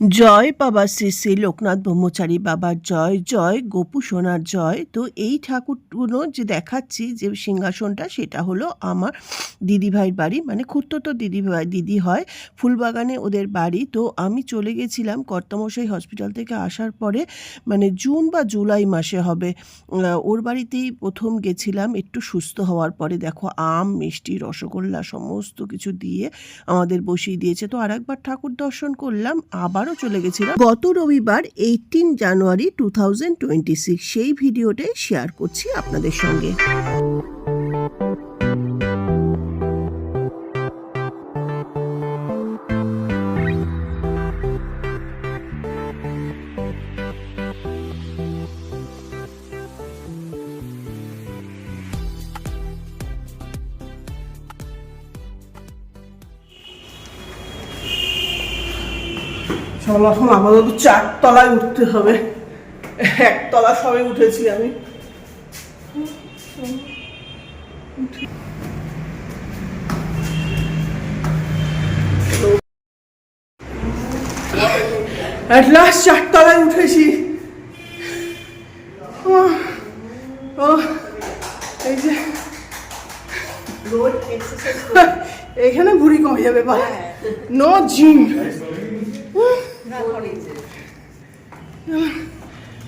জয় বাবা শ্রী শ্রী লোকনাথ ব্রহ্মচারী বাবার জয় জয় গোপু সোনার জয়। তো এই ঠাকুরগুলো যে দেখাচ্ছি, যে সিংহাসনটা, সেটা হলো আমার দিদিভাইয়ের বাড়ি। মানে খুঁড়তো দিদি ভাই, দিদি হয়, ফুলবাগানে ওদের বাড়ি। তো আমি চলে গেছিলাম কর্তমশাই হসপিটাল থেকে আসার পরে মানে জুন বা জুলাই মাসে হবে ওর বাড়িতেই প্রথম গেছিলাম একটু সুস্থ হওয়ার পরে। দেখো, আম, মিষ্টি, রসগোল্লা, সমস্ত কিছু দিয়ে আমাদের বসিয়ে দিয়েছে। তো আরেকবার ঠাকুর দর্শন করলাম আবারও চলে গেছিলাম গত রবিবার এইটিন জানুয়ারি টু সেই ভিডিওটাই শেয়ার করছি আপনাদের সঙ্গে। চল এখন আপাতত চারতলায় উঠতে হবে। একতলা সবে উঠেছি আমি। অ্যাট লাস্ট চারতলায় উঠেছি। আহ, এই যে। এখানে ভুড়ি কমে যাবে বা নো জিম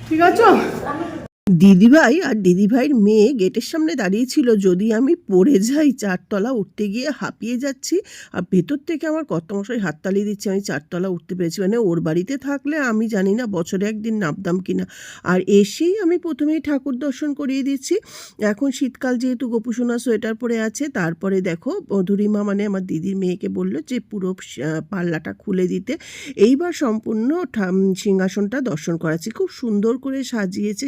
ঠিক আছে? দিদিভাই আর দিদিভাইয়ের মেয়ে গেটের সামনে দাঁড়িয়ে ছিল, যদি আমি পড়ে যাই, চারতলা উঠতে গিয়ে হাঁপিয়ে যাচ্ছি আর ভেতর থেকে আমার কর্তমশাই হাততালি দিচ্ছে, আমি চারতলা উঠতে পেরেছি। মানে ওর বাড়িতে থাকলে আমি জানি না বছরে একদিন নামতাম কিনা। আর এসেই আমি প্রথমেই ঠাকুর দর্শন করিয়ে দিচ্ছি। এখন শীতকাল যেহেতু গোপুসোনা সোয়েটার পরে আছে, তারপরে দেখো মধুরিমা মানে আমার দিদির মেয়েকে বলল যে পুরো পাল্লাটা খুলে দিতে। এইবার সম্পূর্ণ সিংহাসনটা দর্শন করাচ্ছি। খুব সুন্দর করে সাজিয়েছে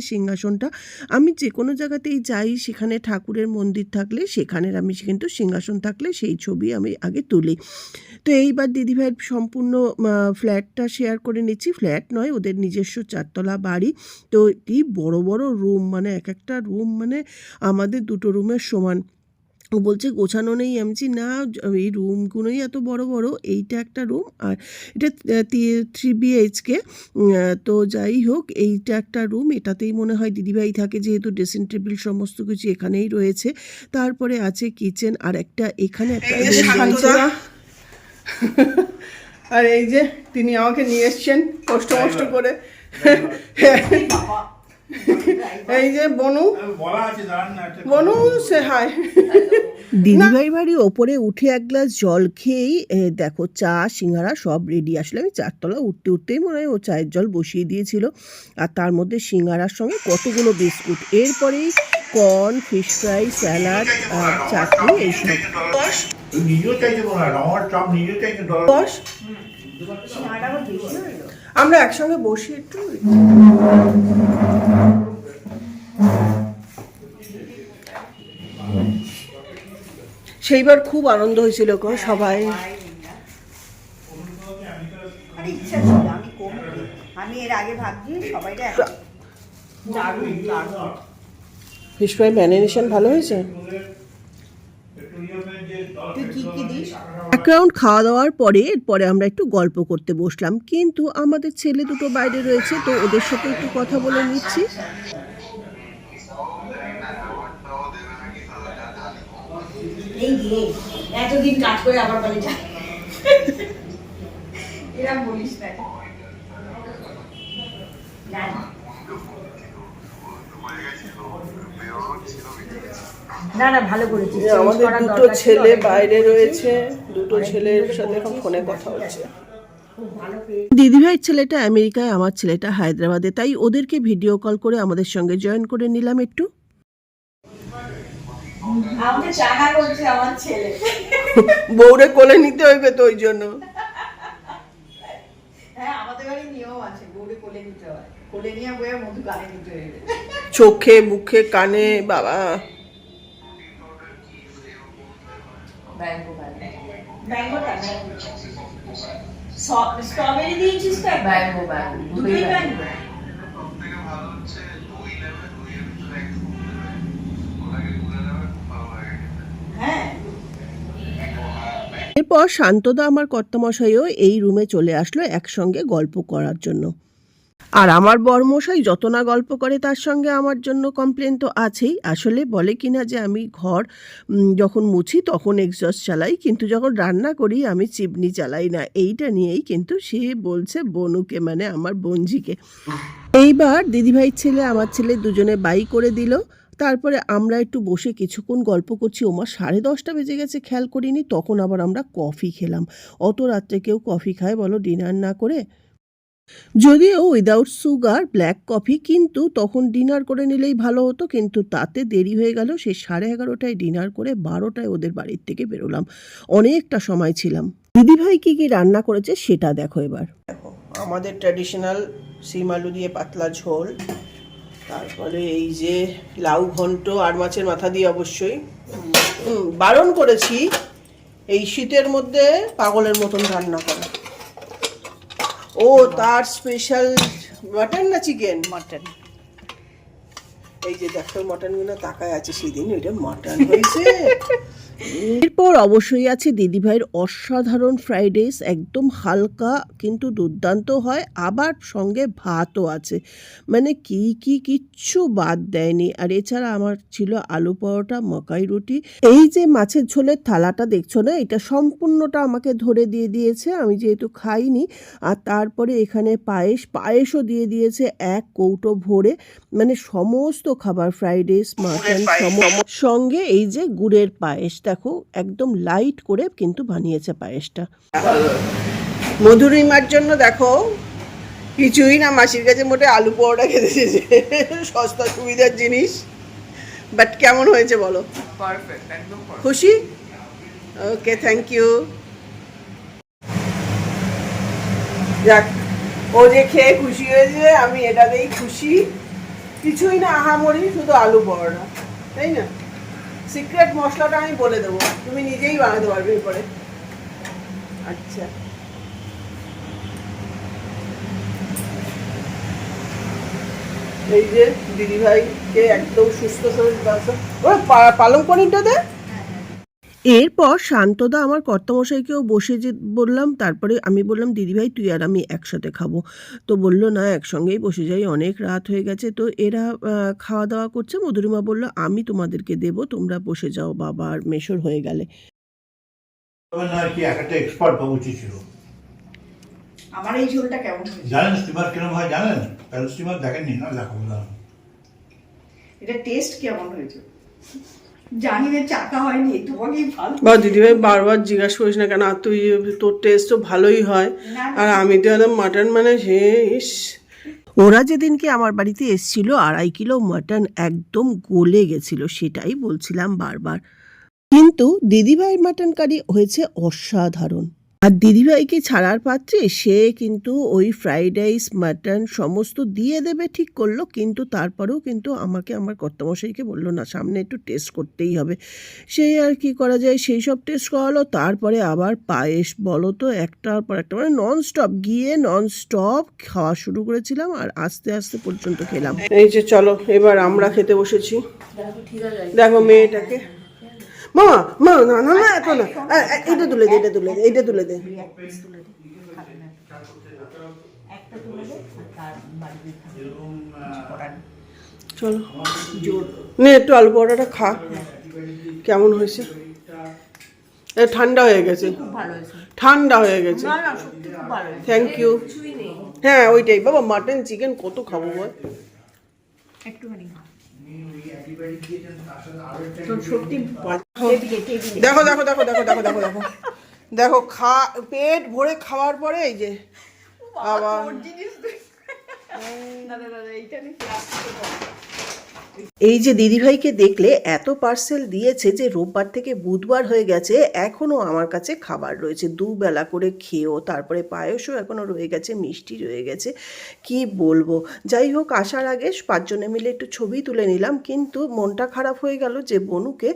সিংহাসনটা আমি যে কোনো জায়গাতেই যাই, সেখানে ঠাকুরের মন্দির থাকলে, সেখানের আমি কিন্তু সিংহাসন থাকলে, সেই ছবি আমি আগে তুলি। তো এইবার দিদিভাইয়ের সম্পূর্ণ ফ্ল্যাটটা শেয়ার করে নিচ্ছি। ফ্ল্যাট নয়, ওদের নিজস্ব চারতলা বাড়ি। তো কি বড় বড় রুম মানে এক একটা রুম মানে আমাদের দুটো রুমের সমান। ও বলছে গোছানো নেই আমি বলছি, না এই রুমগুলোই এত বড় বড় এইটা একটা রুম আর এটা থ্রি বিএইচকে তো যাই হোক এইটা একটা রুম এটাতেই মনে হয় দিদিভাই থাকে যেহেতু ড্রেসিং টেবিল সমস্ত কিছু এখানেই রয়েছে তারপরে আছে কিচেন আর একটা এখানে একটা। আর এই যে তিনি আমাকে নিয়ে এসছেন কষ্ট কষ্ট করে। এই যে বনু। বলা আছে দাঁড়ান বনু সে হাই দিদিভাই বাড়ি ওপরে উঠে এক গ্লাস জল খেয়েই দেখো চা সিঙ্গারা সব রেডি আসলে আমি চারতলা উঠতে উঠতেই মনে হয় ও চায়ের জল বসিয়ে দিয়েছিল। আর তার মধ্যে সিঙ্গারার সঙ্গে কতগুলো বিস্কুট। এরপরেই কর্ন ফিশ ফ্রাই স্যালাড আর চাটনি এইসব আমার একসঙ্গে বসি একটু? সেইবার খুব আনন্দ হয়েছিল গো সবাই। আমি এর আগে ভাবছি সবাইটা এক- দারুণ দারুণ ফিশ ফ্রাই ম্যারিনেশন ভালো হয়েছে? এক রাউন্ড খাওয়া দাওয়ার পরে এরপরে আমরা একটু গল্প করতে বসলাম। কিন্তু আমাদের ছেলে দুটো বাইরে রয়েছে তো ওদের সাথে একটু কথা বলে নিচ্ছি। এতদিন কাজ করে আবার বাড়ি যা। এরা বলিস না। না, না। ভালো করেছিস। আমাদের দুটো ছেলে বাইরে রয়েছে দুটো ছেলের সাথে এখন ফোনে কথা হচ্ছে। দিদিভাইয়ের ছেলেটা আমেরিকায় আমার ছেলেটা হায়দ্রাবাদে তাই ওদেরকে ভিডিও কল করে আমাদের সঙ্গে জয়েন করে নিলাম একটু। বউরে কোলে নিতে হইবে তো ওই জন্য। চোখে মুখে কানে নিয়ম স্ট্রবেরি দিয়েছিস তো দুটোই হ্যাঁ। এরপর শান্তদা আমার কর্তামশাইও এই রুমে চলে আসলো একসঙ্গে গল্প করার জন্য। আর আমার বরমশাই যত না গল্প করে তার সঙ্গে আমার জন্য কমপ্লেন তো আছেই। আসলে বলে কিনা যে আমি ঘর যখন মুছি তখন এক্সস্ট চালাই, কিন্তু যখন রান্না করি আমি চিমনি চালাই না। এইটা নিয়েই কিন্তু সে বলছে বনুকে মানে আমার বঞ্জিকে। এইবার দিদিভাইয়ের ছেলে, আমার ছেলে দুজনে বাই করে দিল। তারপরে আমরা একটু বসে কিছুক্ষণ গল্প করছি। ওমা, সাড়ে দশটা বেজে গেছে, খেয়াল করিনি। তখন আবার আমরা কফি খেলাম। অত রাত্রে কেউ কফি খায় বলো, ডিনার না করে যদিও উইদাউট সুগার ব্ল্যাক কফি কিন্তু তখন ডিনার করে নিলেই ভালো হতো, কিন্তু তাতে দেরি হয়ে গেল সে সাড়ে এগারোটায় ডিনার করে বারোটায় ওদের বাড়ির থেকে বেরোলাম। অনেকটা সময় ছিলাম। দিদিভাই কি কি রান্না করেছে সেটা দেখো এবার। দেখো, আমাদের ট্র্যাডিশনাল সিম আলু দিয়ে পাতলা ঝোল, তারপরে এই যে লাউ ঘন্ট আর মাছের মাথা দিয়ে অবশ্যই। বারণ করেছি, এই শীতের মধ্যে পাগলের মতন রান্না করা। ও তার স্পেশাল মাটন না চিকেন মাটন এই যে দেখো মটনগুলো তাকায় আছে সেদিন ওইটা মটন হয়েছে। এরপর অবশ্যই আছে দিদিভাইয়ের অসাধারণ ফ্রাইড রাইস একদম হালকা কিন্তু দুর্দান্ত হয় আবার সঙ্গে ভাতও আছে। মানে কি কি কিচ্ছু বাদ দেয়নি। আর এছাড়া আমার ছিল আলু পরোটা মকাই রুটি। এই যে মাছের ঝোলের থালাটা দেখছ না এটা সম্পূর্ণটা আমাকে ধরে দিয়ে দিয়েছে আমি যেহেতু খাইনি। আর তারপরে এখানে পায়েস পায়েসও দিয়ে দিয়েছে এক কৌটো ভরে। মানে সমস্ত খাবার ফ্রাইড রাইস মাটন সঙ্গে এই যে গুড়ের পায়েস দেখো একদম লাইট করে কিন্তু বানিয়েছে পায়েসটা। মধুরিমার জন্য দেখো কিছুই না মাসির কাছে মোটে আলু পরোটা খেতে চেয়েছে। সস্তা সুবিধার জিনিস। বাট কেমন হয়েছে বলো? খুশি? ওকে থ্যাংক ইউ যাক ও যে খেয়ে খুশি হয়েছে আমি এটাতেই খুশি। কিছুই না আহামরি শুধু আলু পরোটা তাই না? সিক্রেট মশলাটা আমি বলে দেবো। তুমি নিজেই বানাতে পারবে এরপরে। আচ্ছা। এই যে দিদিভাইকে একদম সুস্থ শরীর পালং পনিরটা দে। এরপর শান্তদা আমার কর্তামশাইকেও বসে যে বললাম তারপরে আমি বললাম দিদিভাই তুই আর আমি একসাথে খাব। তো বলল না একসঙ্গেই বসে যাই অনেক রাত হয়ে গেছে। তো এরা খাওয়া দাওয়া করছে। মধুরিমা বলল আমি তোমাদেরকে দেবো তোমরা বসে যাও বাবা আর মেশর হয়ে গেলে। আমার এই ঝোলটা কেমন হয়েছে? জানেন স্টিমার কিরম হয় জানেন? তাহলে স্টিমার দেখেননি না? দেখো বললাম এটা টেস্ট কেমন হয়েছে? জানি না চাকা হয়নি তোমাকেই ভালো বা দিদিভাই বারবার জিজ্ঞাসা করিস না কেন আর তুই তোর টেস্ট তো ভালোই হয়। আর আমি তো একদম মাটন মানে ইস। ওরা যেদিনকে আমার বাড়িতে এসছিল আড়াই কিলো মাটন একদম গলে গেছিল সেটাই বলছিলাম বারবার। কিন্তু দিদিভাইয়ের মাটন কারি হয়েছে অসাধারণ। আর দিদিভাইকে ছাড়ার পাত্রে সে কিন্তু ওই ফ্রাইড রাইস মাটন সমস্ত দিয়ে দেবে ঠিক করল। কিন্তু তারপরেও কিন্তু আমাকে আমার কর্তামশাইকে বলল না সামনে একটু টেস্ট করতেই হবে। সেই আর কি করা যায় সেই সব টেস্ট করালো। তারপরে আবার পায়েস বলো তো একটার পর একটা মানে নন স্টপ গিয়ে নন স্টপ খাওয়া শুরু করেছিলাম আর আস্তে আস্তে পর্যন্ত খেলাম। এই যে চলো এবার আমরা খেতে বসেছি। দেখো মেয়েটাকে। মামা মা না না না এখন না এটা তুলে দে এটা তুলে দে এটা তুলে দে চলো নে একটু আলু পরোটাটা খা কেমন হয়েছে এ ঠান্ডা হয়ে গেছে ঠান্ডা হয়ে গেছে থ্যাংক ইউ হ্যাঁ ওইটাই বাবা মাটন চিকেন কত খাব বল একটুখানি দেখো দেখো দেখো দেখো দেখো দেখো দেখো। দেখো খা পেট ভরে খাওয়ার পরে এই যে আবার এই যে দিদিভাইকে দেখলে এত পার্সেল দিয়েছে যে রোববার থেকে বুধবার হয়ে গেছে এখনও আমার কাছে খাবার রয়েছে। দুবেলা করে খেয়েও, তারপরে পায়েসও এখনও রয়ে গেছে, মিষ্টি রয়ে গেছে। কি বলব? যাই হোক, আসার আগে পাঁচজনে মিলে একটু ছবি তুলে নিলাম, কিন্তু মনটা খারাপ হয়ে গেল যে বনুকে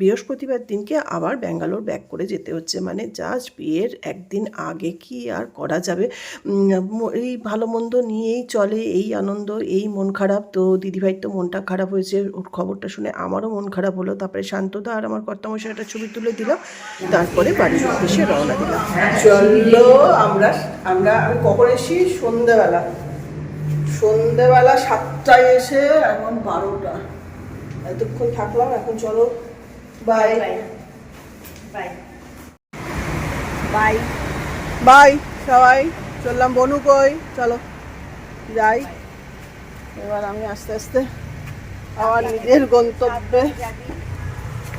বৃহস্পতিবার দিনকে আবার ব্যাঙ্গালোর ব্যাক করে যেতে হচ্ছে। মানে জাস্ট বিয়ের একদিন আগে কি আর করা যাবে? এই ভালো মন্দ নিয়েই চলে, এই আনন্দ, এই মন খারাপ তো দিদি দিদিভাইয়ের তো মনটা খারাপ হয়েছে ওর খবরটা শুনে আমারও মন খারাপ হলো। তারপরে শান্তদা আর আমার কর্তামশাই একটা ছবি তুলে দিলাম তারপরে বাড়ির উদ্দেশ্যে রওনা দিলাম চলল আমরা আমরা আমি কখন এসি সন্ধ্যেবেলা সন্ধ্যেবেলা সাতটায় এসে এখন বারোটা। এতক্ষণ থাকলাম এখন চলো বাই বাই বাই বাই সবাই। চললাম বনু কই? চলো যাই। এবার আমি আস্তে আস্তে আমার নিজের গন্তব্যে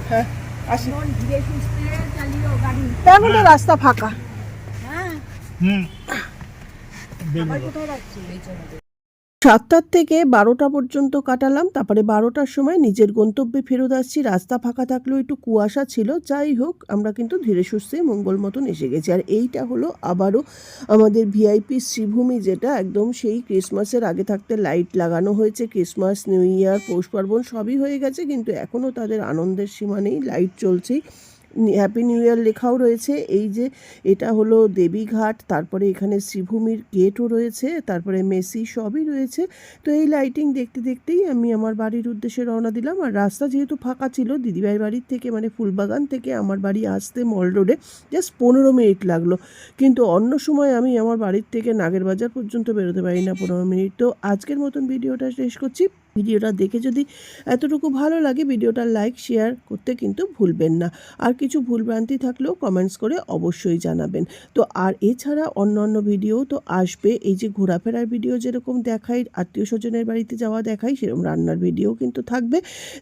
হ্যাঁ আসি রাস্তা ফাঁকা হ্যাঁ হুম আবার কোথায় যাচ্ছি সাতটার থেকে বারোটা পর্যন্ত কাটালাম, তারপরে বারোটার সময় নিজের গন্তব্যে ফেরত আসছি, রাস্তা ফাঁকা থাকলেও একটু কুয়াশা ছিল, যাই হোক, আমরা কিন্তু ধীরে সুস্থে মঙ্গল মতন এসে গেছি। আর এইটা হলো আবারও আমাদের ভিআইপি শ্রীভূমি যেটা একদম সেই ক্রিসমাসের আগে থাকতে লাইট লাগানো হয়েছে, ক্রিসমাস, নিউ ইয়ার, পৌষ পার্বণ সবই হয়ে গেছে, কিন্তু এখনও তাদের আনন্দের সীমা নেই, লাইট চলছেই। হ্যাপি নিউ ইয়ার লেখাও রয়েছে। এই যে এটা হলো দেবীঘাট তারপরে এখানে শ্রীভূমির গেটও রয়েছে, তারপরে মেসি সবই রয়েছে। তো এই লাইটিং দেখতে দেখতেই আমি আমার বাড়ির উদ্দেশ্যে রওনা দিলাম। আর রাস্তা যেহেতু ফাঁকা ছিল দিদিভাই বাড়ির থেকে মানে ফুলবাগান থেকে আমার বাড়ি আসতে মল রোডে জাস্ট পনেরো মিনিট লাগল। কিন্তু অন্য সময় আমি আমার বাড়ির থেকে নাগের বাজার পর্যন্ত বেরোতে পারি না পনেরো মিনিট। তো আজকের মতন ভিডিওটা শেষ করছি। ভিডিওটা দেখে যদি এতটুকু ভালো লাগে ভিডিওটা লাইক, শেয়ার করতে কিন্তু ভুলবেন না। আর কিছু ভুলভ্রান্তি থাকলেও কমেন্টস করে অবশ্যই জানাবেন। তো আর এছাড়া অন্য অন্য ভিডিও তো আসবে। এই যে ঘোরাফেরার ভিডিও যেরকম দেখাই, আত্মীয় স্বজনের বাড়িতে যাওয়া দেখাই, সেরকম রান্নার ভিডিও কিন্তু থাকবে।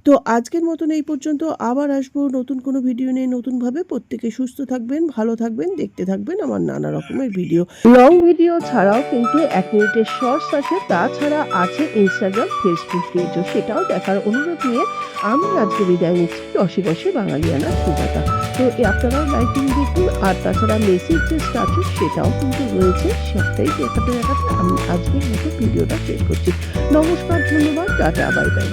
তো আজকের মতন এই পর্যন্ত। আবার আসব নতুন কোনো ভিডিও নিয়ে নতুনভাবে। প্রত্যেকে সুস্থ থাকবেন, ভালো থাকবেন, দেখতে থাকবেন আমার নানা রকমের ভিডিও। লং ভিডিও ছাড়াও কিন্তু এক মিনিটের শর্টস আছে তাছাড়া আছে ইনস্টাগ্রাম ফেসবুক পেজও সেটাও দেখার অনুরোধ নিয়ে আমি আজকে বিদায় নিচ্ছি। রসে রসে বাঙালিয়ানা সুজাতা। তো আপনারাও লাইটিং দেখুন, আর তাছাড়া মেসির যে স্ট্যাচু সেটাও কিন্তু রয়েছে। সেটাই দেখাতে দেখাতে আমি আজকের মতো ভিডিওটা শেষ করছি। নমস্কার, ধন্যবাদ, টাটা, বাই বাই।